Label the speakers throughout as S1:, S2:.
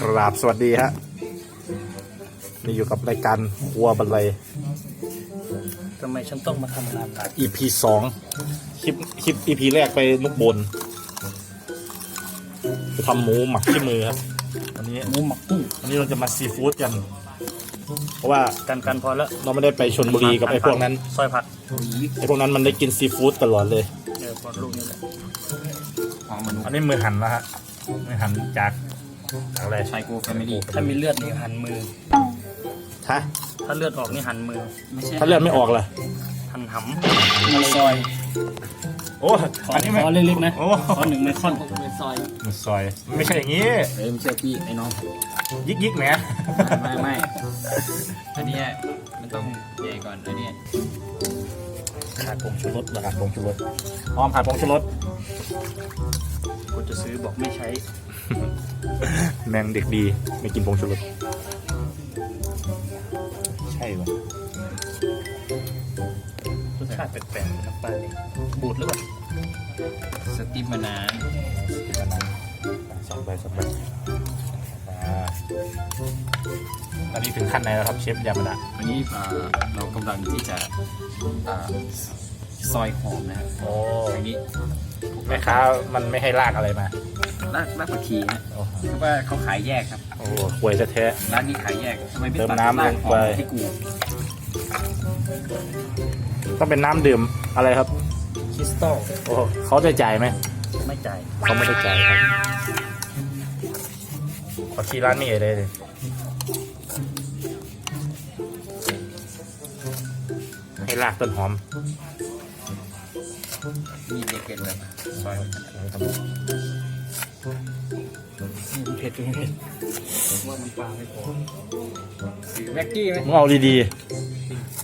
S1: ครับสวัสดีฮะนี่อยู่กับรายการครัวบันเลย
S2: ทำไมฉันต้องมาทำงานหนัก
S1: EP สองคลิปคลิป EP แรกไปนุกบนไปทำหมูหมักที่มือครับวันนี้
S2: หมูหมักกุ้ง
S1: วันนี้เราจะมาซีฟู้ดกัน เพราะว่า
S2: กันกันพอแล้ว
S1: เราไม่ได้ไปชนบุรีกับไอ้พวกนั้น
S2: ซอยผัก
S1: ไอ้พวกนั้นมันได้กินซีฟู้ดตลอดเลย
S2: เออพอลูกนี่แหละ
S3: ของมนุษ
S1: อัน
S3: ย์
S1: นี้มือหั่นแล้วฮะมือหั่นจากจาก อะไร
S3: ไชโกแฟมิลี่
S2: ถ้ามีเลือดนี่หันมือ
S1: ฮะ
S2: ถ้าเลือดออกนี่หันมือ
S3: ไม่ใช่
S1: ถ้าเลือดไม่ออกล่ะ
S2: หันห
S3: มาซอย
S1: โอ้ำ
S2: ขอ
S1: อันนี้ไม่
S2: ขอเล็กๆนะ
S1: โอ้
S2: ขอหนึ่งไมครอน
S3: เป็นซอย
S1: มันซอย ไม่ใช่อย่างนี้
S3: เอ้ยไม่ใช่พี่ไอ้น้อง
S1: ยิกยิกๆแหม
S3: ไม่ไม่ไม่อันเนี้ยมันต้องใหญ่ก่อนอันเนี้ย
S1: ขาดผงชูรสขาดผงชูรสอ้อมขาดผงชูรส
S2: กูจะซื้อบอกไม่ใช้
S1: แมงเด็กดี ไม่กินผงชูรสใช่ปะ
S2: รสชาติแปลกๆน้ำปลานี่บูดหรือเปล่า
S3: สติปมานาน
S1: กินมานานสองใบสองใบอ่าตอนนี้ถึงขั้นไหนแล้วครับเชฟยามาดะ
S3: อันนี้อ่าเรากำลังที่จะอ่าซอยหอมนะครับ
S1: โอ้
S3: อันนี้
S1: แม่ค้ามันไม่ให้ลากอะไรมา
S3: รากรากผักชีฮะ
S1: โอ้
S3: เพราะว่าเขาขายแยกครับ
S1: โหห่วยแท้
S3: ร้านนี้ขายแยกทำไมไม่
S1: เติม
S3: ตัด
S1: น้ำ
S3: รากหอ
S1: ลงไป
S3: มให้กู
S1: ๆต้องเป็นน้ำดื่มอะไรครับ
S2: คริสตัล
S1: โอ้เขาได้จ่ายไหม
S2: ไม่จ่าย
S1: เขาไม่ได้จ่ายครับขอชี้ร้านนี้เลยเลยให้ลากต้นหอม
S3: มีเด็กเป็นเลยซอย
S2: เผ็ดเผ็ด
S3: ว่ามันปลาไม่พอซื้อแม็กกี้ไหม
S1: มึงเอาดี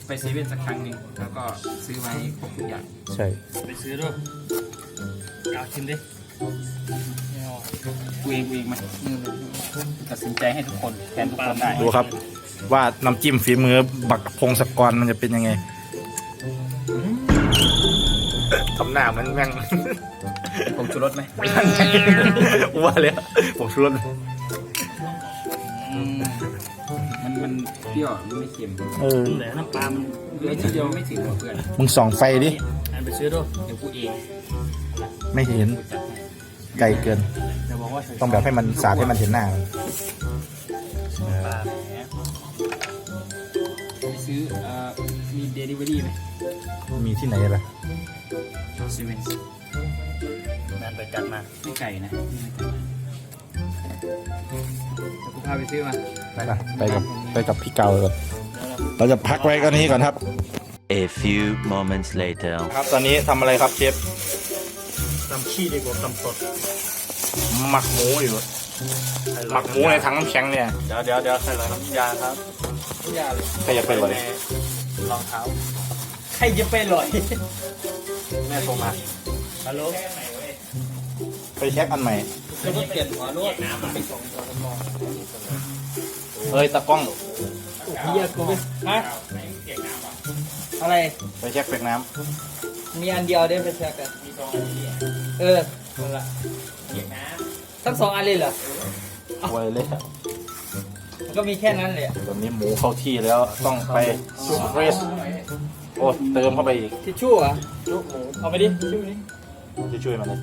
S3: ไปเซเว่นสักครั้งหนึ่งแล้วก็ซื้อไว้ครบทุกอย่าง
S1: ๆ ใช่
S2: ไปซื้อด้วยอาชิมดิไม่เอา
S3: กูเองกูเองมาตัดสินใจให้ทุกคนแทนทุกคนได้
S1: ดูครับ ว่าน้ำจิ้มฝีมือบักพงศกรมันจะเป็นยังไง หน้ามันแม่ง
S3: ผมชูรสไหม
S1: ว่าเลยผมชวน
S3: อืมมันมันเปรี้ยวมันไม่เค็ม
S1: เออ
S2: เหลือน้ำปลามัน
S3: เหลือทีเดียวไม่ถึงหรอกเพื่อน
S1: มึงส่องไฟดิ
S2: อันไปซื้อด้วย
S3: เดี๋ยวกูเอง
S1: ไม่เห็น
S3: กูจัดให้
S1: ไกลเกิน
S2: เดี๋ยวบอกว่า
S1: ต้องแบบให้มันสาดให้มันเห็นหน้ามัน
S2: ปลาแหม
S3: ไปซื้อเอ่อมีเดลิเวอรี่ไหม
S1: มีที่ไหนล่ะ
S3: เซเว่น
S2: นั่นไปจัดมา
S3: ไม่ไก่นะไม่ไก่นะเดี๋ยวกูพาไปซื้อมา
S1: นะไปกับไปกับพี่เกาเลยเราจะพักไว้กันนี้ก่อนครับ
S4: A few moments later.
S1: ครับตอนนี้ทำอะไรครับเชฟ
S2: ตำขี้ดีกว่าตำสด
S1: หมักหมูอยู่หมักหมูในถังน้ำแข็งเนี่ย
S2: เดี๋ยวเดี๋ยวเดี๋ยวใส่หน่อยน้ำยาครับ
S3: อย่าเลย
S1: ใครจะไปเลย
S2: รองเท้าใครจะไปลอย
S1: แม่โทรมา
S2: ฮัลโหล
S1: ไปเช็คอันใหม่
S3: จะต้องเปลี่ยนหัวรวดน้ำมันไปสองตัวมอง
S1: เอ้ยตากล้อง
S2: เฮียกูฮะอะไร
S1: ไปเช็คเปกน้
S5: มีอันเดียวได้ไปเช็คกันเออนั่นละทั้งสองอันเลยเหรอำ
S1: ไว้เลย
S5: มันก็มีแค่นั้นเลยอะ
S1: ตอนนี้หมูเข้าที่แล้วต้องไปซูเฟรช โอ้เติมเข้าไปอีก
S5: ทิชชู่เหรอะเอาไปดิทิชชู่นี้
S1: จะช่วยมันเลย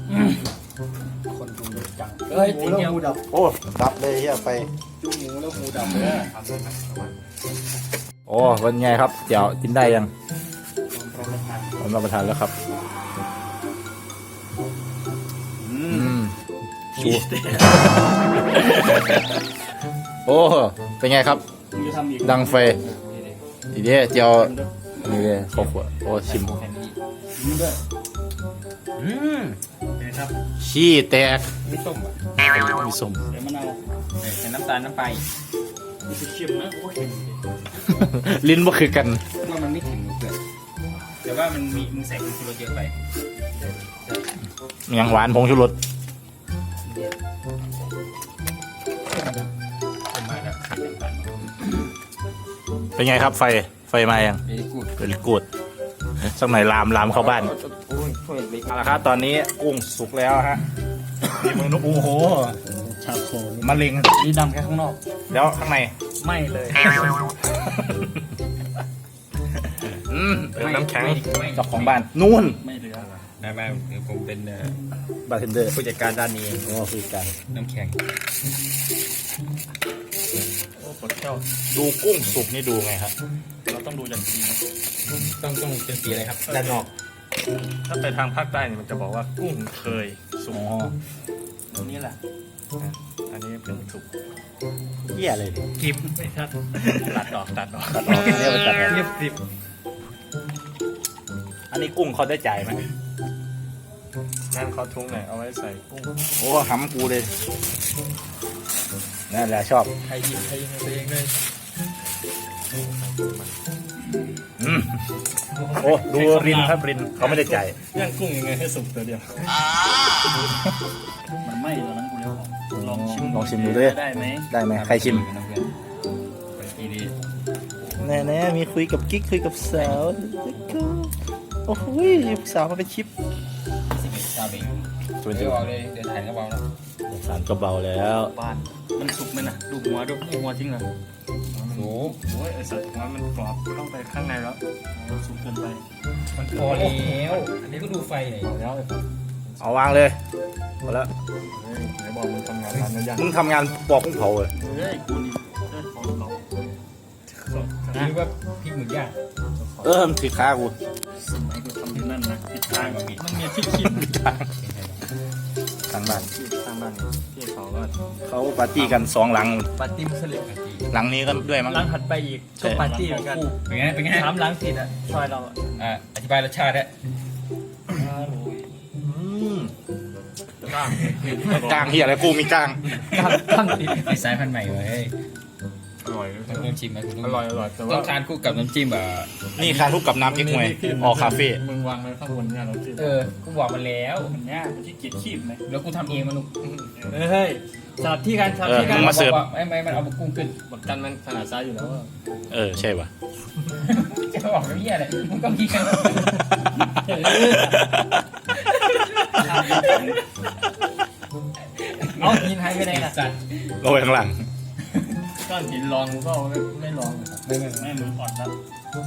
S3: คนดูเด็กจัง
S5: เฮ้ยติดเดียว
S1: โอ้ดับเลยเฮียไป
S3: จุ้หมูแล้วหมูดำเลย
S1: โอ้เป็นไงครับเดี๋ยวกินได้ยังผมรับประทานแล้วครับอืมชูโอ้เป็นไงครับ
S2: มึงจะทำอีก
S1: ดังไฟอีเดียเจียว นี่เลยครบหัวโอ้ชิมอืมเห็
S2: นะครับ
S1: ขี้แตก
S3: ไม่ส้มอะ
S1: มีสม
S2: เดี๋ยวมะนาว
S3: ใส่น้ำตาลน้ำปลา
S2: มีสีเค็มนะกูว่าเค็ม
S1: ลิ้นบ่คือกัน
S3: ว่ามันไม่ถึงเกิดแต่ว่ามันมีมึงใส่ผงชูรสเยอะไป
S1: ยังหวานผงชูรสเป็นไงครับไฟ มายัง
S3: เวลี่กูด
S1: เป็นกูดสักหน่อยลามลามเข้าบ้าน
S3: โอ้ยช่วยเล็ก
S1: เอาละครับตอนนี้กุ้งสุกแล้วฮะมีมือนุกโอ้โห
S2: ชชาโค
S1: มะเร็ง
S2: นี่ดำแค่ข้างนอก
S1: แล้วข้างใน
S2: ไม่เลย
S1: อืมเติมน้ำแข็ง
S2: ไม่ไม่
S1: เจ้าของบ้านนู่น
S2: ไม่เหลือ
S3: ไม่ไม่คือผมเป็นเอ่อบา
S1: ร์เทนเดอร์
S3: ผู้จัดการด้านนี้เอง
S1: โอ้คุยกัน
S3: น้ำแข็ง
S2: โอ้ปวดเจ้า
S1: ดูกุ้งสุกนี่ดูไงครับ
S2: เรา ต้องดูอย่างดีนะ
S3: ต้องต้องเป็นสีอะไรครับด้านนอก
S2: ถ้าไปทางภาคใต้เนี่ยมันจะบอกว่ากุ้งเคยสุ
S1: อ๋
S2: ก
S1: อ
S2: ตรงนี้แหละอะอันนี้เพิ่งสุก
S1: เหี้ยเลยดิ
S2: กิบไม่ชัดตัดออกตัดออก
S1: ตัดออกเรียกว่าตัดออก
S2: เรียบสิบ
S1: อันนี้กุ้งเขาได้จ่ายไหม
S2: นั่นเขาทุงไหนเอาไว้ใส่กุ้ง
S1: โอ้หำกูเลยนั่นแหละชอบ
S2: ใครยิงใครยิงตัวเองเลย
S1: โอ้ดูรินครับรินเขาไม่ได้จ่าย
S2: ย่างกุ้งยังไงให้สุกตัวเดียวมันไหม้ตอนนั้นกูเลยบอกลองชิม
S1: ลองชิมดูดิ
S2: ได้ไหม
S1: ได้ไหมใครชิม
S3: ไปทีนี้
S1: แน่แน่มีคุยกับกิ๊กคุยกับสาวโอ้โหสาวมาเป็นชิป
S3: สิบเอ็ดชาเบง
S1: ส่วน
S3: เดี๋
S1: เดี
S3: ย
S1: ยวว
S3: เอาเลยเดี๋ยวถ่ายกระเป๋าแล้ว
S1: สารก็เบาแล้ว
S2: บ้านมันสุกไหมนะดูหัวดูหัวจริงเหรอ
S3: โอ้
S2: โอ้ยไอสัตว์หัวมันกรอบต้องไปข้างในแล้วโอ้สุกเกินไป
S3: มันพอแล้วอันนี้ก็ดูไฟหน่อย
S2: พอแล้วไอ้สัตว์
S1: เอาวางเลยหมดแล้ว
S2: เฮ้ยไหนบอกมึงทำงานร้านนั้นยัง
S1: มึงทำงานปอกกุ้งเผาเลย
S2: เฮ้ยกูนี่เจ้าของเรา
S3: หรือว่าพริกหมึกย่าง
S1: เออมันถือขากู
S2: สมัยกูทำที่นั่นนะทิศทางมันมีมันมีที่คิด
S1: ทางบ้าน
S2: ที่ทางบ้านที่เขาก็
S1: เขาปาร์ตี้กันสองหลัง
S5: ปาร์ตี้มุสลิม
S1: หลังนี้ก็ด้วยมั้ง
S5: หลังถัดไปอีก
S1: ใช่
S5: ก็ปาร์ตี้เหมือนกัน
S3: เป็นไงเป็นไง
S5: สามหลังติดอะซอยเราอะ
S3: อ่าอธิบายรสชาติฮะ
S2: ก้าง
S1: กลางเฮียอะไรกูมีกลาง
S5: ตั้งตั้งติด
S3: มีสายพันธุ์ใหม่เว้ย
S2: อ ร่อย
S3: ต้องต้องชิมไหมคุณ
S2: อร่อยอร่อยแต่
S3: ต้
S2: ว่า
S3: องทานคู่กับน้ำจิ้มแบบ
S1: นี่คาทุกกับน้ำเก๊กฮวยออคาเฟ่
S2: มึงวางไว้ข้างบนเนี่ยเราที่
S3: เออกูบอกมาแล้ว
S2: มันยากมันที่เกียจคีบไหม
S3: แล้วกูทำเองมันลูก
S5: เฮ้ยสลับที่กันสลับ
S1: เออ
S5: ที่กั
S1: มึ
S5: น
S1: งมาเสิร์ฟ
S3: บอกว่าไม่ไม่มันเอามากุ้งขึ้น
S2: บักกันมันขนาดซ้ายอยู่แล้วอะ
S1: เออใช่ป่ะ
S3: จะบอกว่าเหี้ยอะไรมึงก็มีกัน
S5: เอาหินหายไปไหนล่ะ
S3: สัตว์
S1: ลงไปข้างหลัง
S2: ก้อนหินลองก็ไม่ไม่ลองไม่ไม่ไม่มืออ่อนแล้ว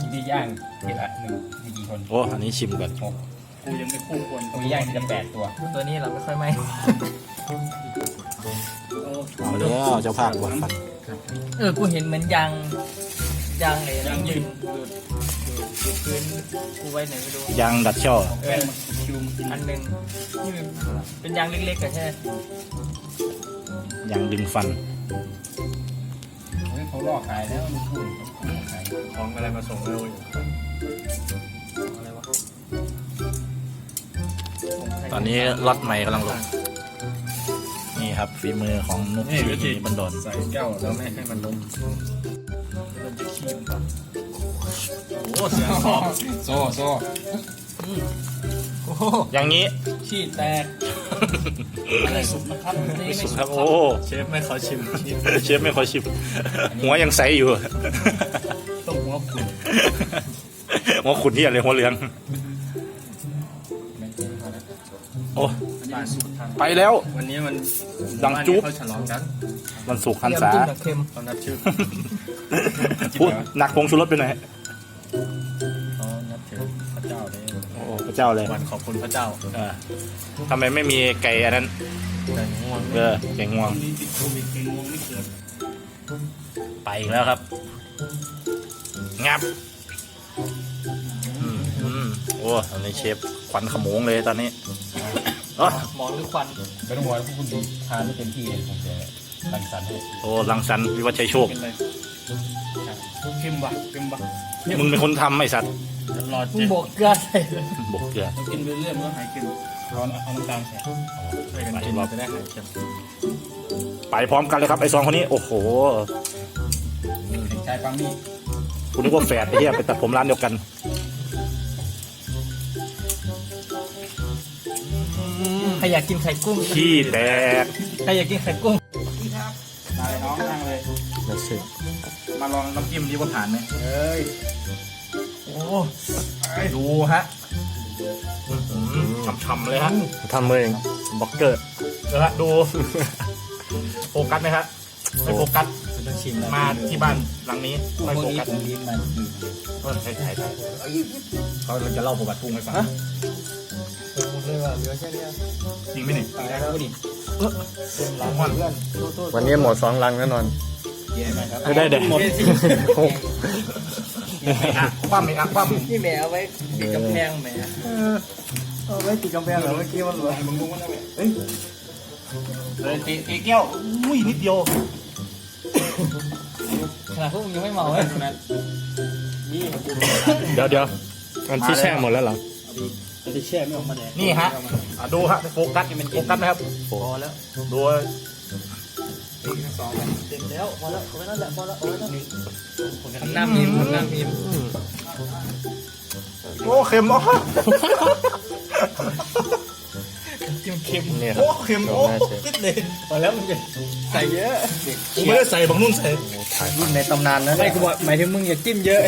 S3: กินที่ย่างทีละหนึ่งมีกี่คน
S1: โอ้ อันนี้ชิมก่อน
S3: กู
S2: ยังไม่คู่ควร
S3: กูย่างทีละแปดตัว
S5: ตัวนี้เราไม่ค่อยไหม
S1: เอาแล้วเจ้าภาพวัดฟัน
S5: เออ กูเห็นเหมือนยางยางไอ้นั่นยืนดูพื้นกูไว้ไหนไม่รู้
S1: ยางดัดช่อ
S2: แป้งมันคิวมันกิน
S5: อันหนึ่งนี่เป็นยางเล็กๆอะใช่
S1: ยางดึงฟัน
S3: ฮ้ยเขาลอกขายแล้วมันกุ้งขาย
S2: ของอะไรมาส่งเร็วอยู่
S5: อะไรวะ
S1: ตอนนี้ล็อตใหม่กำลังลง นี่ครับฝีมือของนุก
S2: นี่วิธี
S1: ชีบันดอน
S2: ใส่แก้วแล้วไม่ให้มันล้มมันจะคีบก่อนโอ้เสียงหอม
S3: โซ่โซ่
S5: โอ้โห
S1: อย่างนี้
S2: ขี้แตก อะไรสุกนะครับนี่ไม่
S1: สุด
S2: สุก
S1: ครับโอ้
S2: เชฟไม่ขอชิมชิม
S1: เชฟไม่ค่อยชิม หัวยังใสอยู่
S2: ต้มหัวขุ่น
S1: หัวขุนที่อะไรหัวเหลืองโอ้
S2: บ้านสุกทาง
S1: ไปแล้ว
S2: วันนี้มัน
S1: ดังจุ๊บ
S2: เขาฉลองกัน
S1: มันสุกหัน
S5: เตรียม
S1: ษา
S5: จิ้มกับเค็ม
S2: เขานับชื่อ
S1: พูดหนักผงชูรสไปหน่อย
S2: ระเจ้าเลย วันขอบคุณพระเจ้า
S1: เออทำไมไม่มีไก่อันนั้น
S2: แต่ง่วง
S1: เออไก่งวง
S2: นี้ติดโควิดเป็นง่วงไม่เกิด
S1: ไปอีกแล้วครับ งับอืมอืมโอ้อันนี้เชฟควันขโมงเลยตอนนี้อ๋อ
S5: หมอนหรือควัน
S3: ไม่ต้องห่วงพวกคุณทานไม่เต็มที่เลยผมจะรังสรรค์ให้
S1: โอ้ลังสันวิวัฒน์ชัยโชค
S2: เป็นไร เค็มวะเค็มวะ
S1: มึงเป็นคนทำไอ้สัตว์
S2: จะรอ
S5: มึง
S2: เจ็บ
S5: โบกเกลือใส่เลย
S1: บกเกลือ
S2: เรากินไปเรื่อยมันก็หายเค็มเอาเอาน้ำตาลใส่ช่วยกันกินเราจะได้หายเค็ม
S1: ไปพร้อมกันเลยครับไอ้สองคนนี้ โอ้โห
S3: เด็กชายปังนี่
S1: คุณนึกว่าแฝดไอ้เหี้ยไปตัดผมร้านเดียวกัน
S5: ใครอยากกินไข่กุ้ง
S1: ขี้แตก
S5: ใครอยากกินไข่กุ้ง
S1: มาเลยน้องนั่งเลย
S2: เดี๋ยวสิ
S1: มาลองน้ำจิ้มดีว่าผ่านไหม
S3: เอ้ย
S5: โอ้
S1: ดูฮะช่ำๆเลยฮะ
S2: ทำเองบล็อกเกอร์
S1: เออฮะดูโฟกัสไหมครับไม่โฟกัส
S2: ต้องชิมแล้ว
S1: มาที่บ้านหลังนี้
S5: กุ้ง
S1: ไม่
S5: พวก
S1: โฟ
S5: นี้
S1: กัส
S5: ผมลิ้นมัน
S1: เออใช่ใช่ใช่
S2: เขาจะเล่าประวัติกุ้งให้ฟัง
S5: ผมเลยว่าเหลือแค่นี้
S1: จริงไหมนี่
S5: ตายแล้วดิ
S1: เป็นล้างวัน
S5: เพื่อนโทษ
S3: วันนี้หมดสองลังแน่นอน
S2: ไม่ได้เด็ด
S5: หมด
S1: ไม่อะคว่ำไม่อะคว่ำ
S5: พี่แหมเอาไว้ติดกำแพงแหมเอาไว้ติดกำแพงเหรอเมื่อกี้มันเหลือมึงรู้มั้ย
S1: เลยตีตีแก้วอุ้ยนิดเดียว
S5: ขนาดพวกมึงยังไม่เมาเลยนั้น
S3: เดี๋ยวเดี๋ยวมันที่แช่หมดแล้วเหรอ
S2: จะแช่ไม่ออกมาแดง
S1: นี่ฮะอะดูฮะโฟกัสโฟกัสนะครับ
S5: พอแล้ว
S1: ดู
S5: สองเต็มแล้วพอแล้วเอาไว้นั่นแหละพอแล้วเอาไว้นั่นทำหน้ามีมทำหน้ามีม
S1: โอ้เค็มอ๋อ
S5: จิ้มเค็ม
S3: เนี่ยครั
S1: โอ้
S3: บ
S1: เค็มโอ้ติดเลย
S5: พอแล้วมึงจะใส่เยอะ
S1: กูไม่ได้ใส่บางนุ่นใส่
S5: รุ่นในตำนานนะไม่กูบอกหมายถึงมึงอย่าจิ้มเยอะ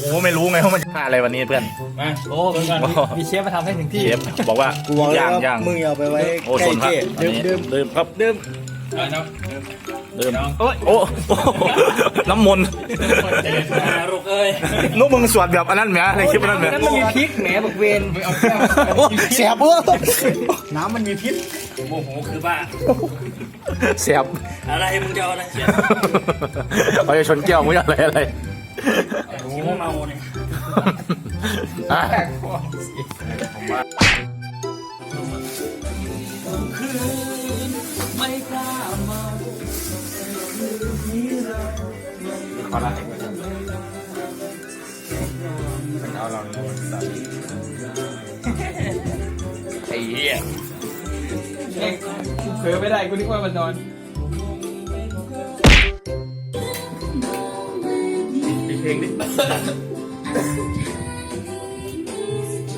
S1: โอ้ไม่รู้ไงว่ามันจะอะไรวันนี้เพื่อน
S5: มาโอ้มีมีเชฟมาทำให้ถึงที่
S1: เชฟบอกว่าย่างย่าง
S5: มึงเอาไปไว้
S1: โอ้ชนครับอันนี้ดื่มครับ
S5: ดื่ม
S1: ดื่มโอ้โอ้น้ำมนต์
S5: ลูกเอ้ย
S1: นุ๊กมึงสวดแบบอันนั้นไหมในคลิปอันนั้นไหม
S5: นั่นมันมีพริกแหมบอกเวน
S1: โอ้เสียบเว้ย
S2: น้ำมันมีพิษ
S5: โมโหคือบ้า
S1: เสียบ
S5: อะไรมึงจะเอาอะไรเชฟ
S1: เขาจะชนแก้วมึงอะไรอะไร
S5: ชิมเมาเนี่ย
S1: อะ
S5: ไม่
S3: ขอลาเอาเรา
S1: ไอ้เหี้ย
S5: เผลอไม่ได้กูนึกว่ามันนอน
S1: ปิดเพลงดิ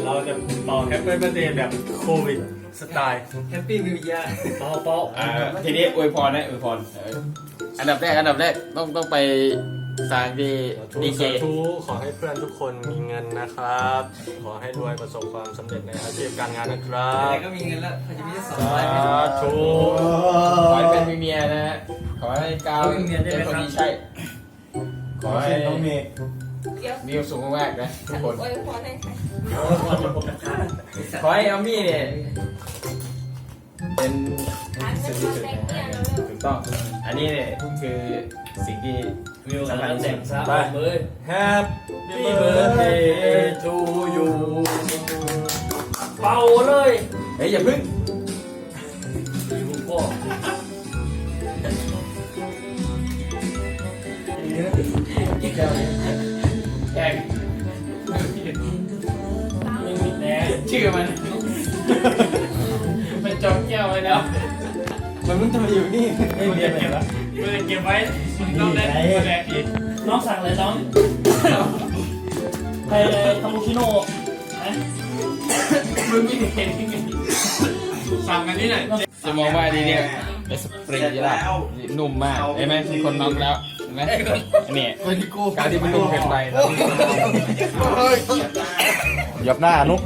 S2: เราจะต่อแฮปปี้เบอร์เดย์แบบโควิดสไตล์
S5: แฮปปี้นิวเยียร์
S2: เป้าเป้า
S3: อ่าทีนี้อวยพรนะอวยพรเอออันดับแรกอันดับแรกต้องต้องไป สร้างที่ดีเจ
S2: ทูขอให้เพื่อนทุกคนมีเงินนะครับ ขอให้รวยประสบความสำเร็จในอาชีพการงานนะครั
S5: อะไร
S2: บ
S5: ก็มีเงินแล้วเขาจะมีได้สอง
S2: สา
S5: ร้อยไหม
S2: ธุ
S3: ขอให้เป็นมีเมียนะฮะขอให้ก้าวเป็นคนที่ใช่ ขอให้
S2: น้องเมย์
S3: มีความสุขมากๆนะทุกคน
S6: อวยพรให้ใคร
S3: ขอให้อามี่เนี่ยเป็น
S6: ทานเป็นคนแดงเนี่ยเราเริ่ม
S3: ถูก ต้องอันนี้เนี่ยคือสิ่งที่
S5: วิว
S3: สำคัญที่สุด
S5: ซะ
S3: ไป
S5: เลย
S3: Happy birthday to you
S5: เป่าเลย
S3: เฮ้ยอย่าพึ่ง
S5: ลูกพ่อแข่งไม่มีแน่ชื่อมัน มันจองแก้วไว้แล้ว มันมึงจะมาอยู่นี่ไม่เรียนเก็บแล้วไม่ได้เก็บไว้น้องแดงแดงอีกน้องสั่งเลยน้อง ไปคาปูชิโน่นะมึงไม่เห็นยังไงสั่งอันนี้หน่อย
S3: จะมองว่าดีเนี่ยเป็นสปริงยี่ละนุ่มมากเห็นไหมมีคนน็อกแล้วเห็นไหมอันนี้การที่มันนุ่มเกินไปแล้ว
S1: หยับหน้านุ๊ก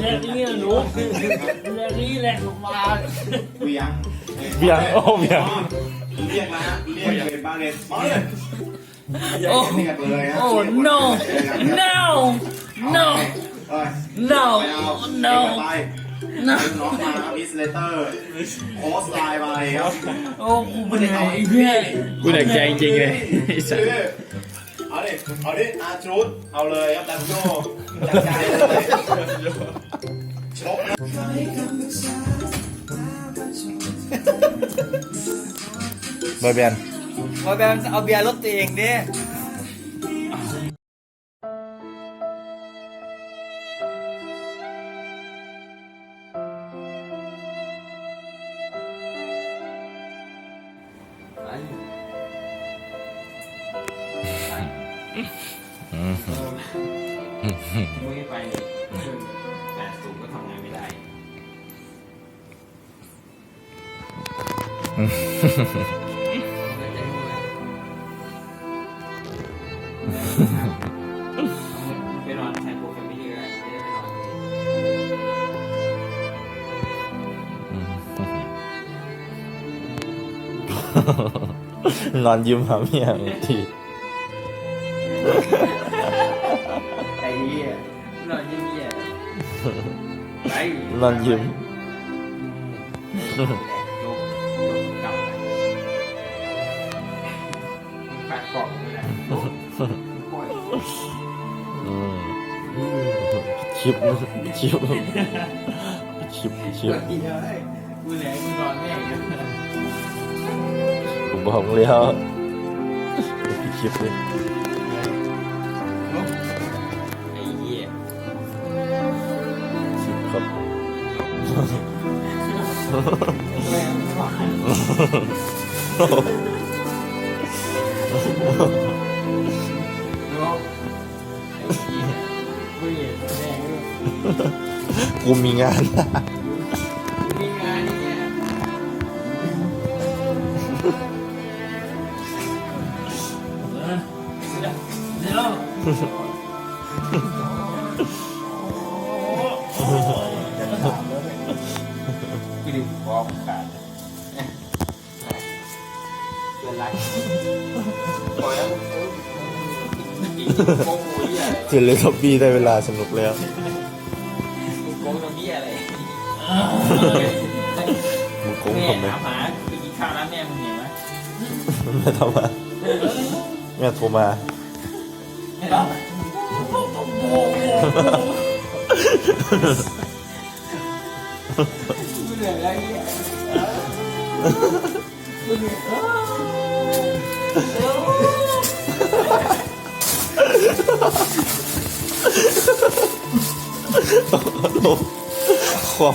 S5: แรกนี่หนูแรก นี่แหละออกมา
S1: เบียร์โอ้เบียร์
S7: เรียกนะเรียกเป็นบ้านเลยมาเลย
S5: โอ้
S7: เรียกเลยนะ
S5: โอ้ no no no
S7: เอ้ย
S5: no
S7: ไปเอา
S5: no
S7: ไป
S5: no
S7: น้องมาพิสเลเตอร์โพสไลน์ไปครับ
S5: โอ้กูไม่ได้เอาไอ้เหี้ย
S3: กูหนักใจจริงๆเลยไอ้สัส
S7: เอาดิเอาดิอาชุดเอาเลยครับดันโจจัดใจเลย ชกนะ
S1: เบอร์แบน
S5: พอแบบเอาเบียร์รถตัวเองดิมึงไปแป ไปนอนแทนโปรแฟมิลี่ก็ได้จะได้ไปนอนเลย
S1: เนอนยิ้มหาเมียที
S3: ไอ้เหี้ยนอนยิ้มเหี้ยไป
S1: นอนยิ้ม
S3: โชิ
S1: บชิบชิบชิบ
S3: กินอะไรกูแหลงกูนอนแม่งอยู่
S1: ผมบอกแล้วชิบเลย
S3: ไอ้เหี้ย
S1: ชิบครับ
S3: โย กูมีงา
S1: น
S3: มีงานนี่เนี่ย
S5: เออเดี๋ยวเดี๋ยว
S3: กูดิฟอร์มขาดเกินไรปล่อยแล้วกินโกงกูเหี้ยอะไร
S1: เจอเลยท็อปปี้ได้เวลาสนุกแล้ว มึงโกง
S3: แม่
S1: ผมไหม
S3: ถามหาไปกินข้าวร้านแม่มึงเห็นไหม
S1: แม่ทำมาแม่โทรมา
S3: กูเหนื่อยแล้วเหี้ย
S1: ความ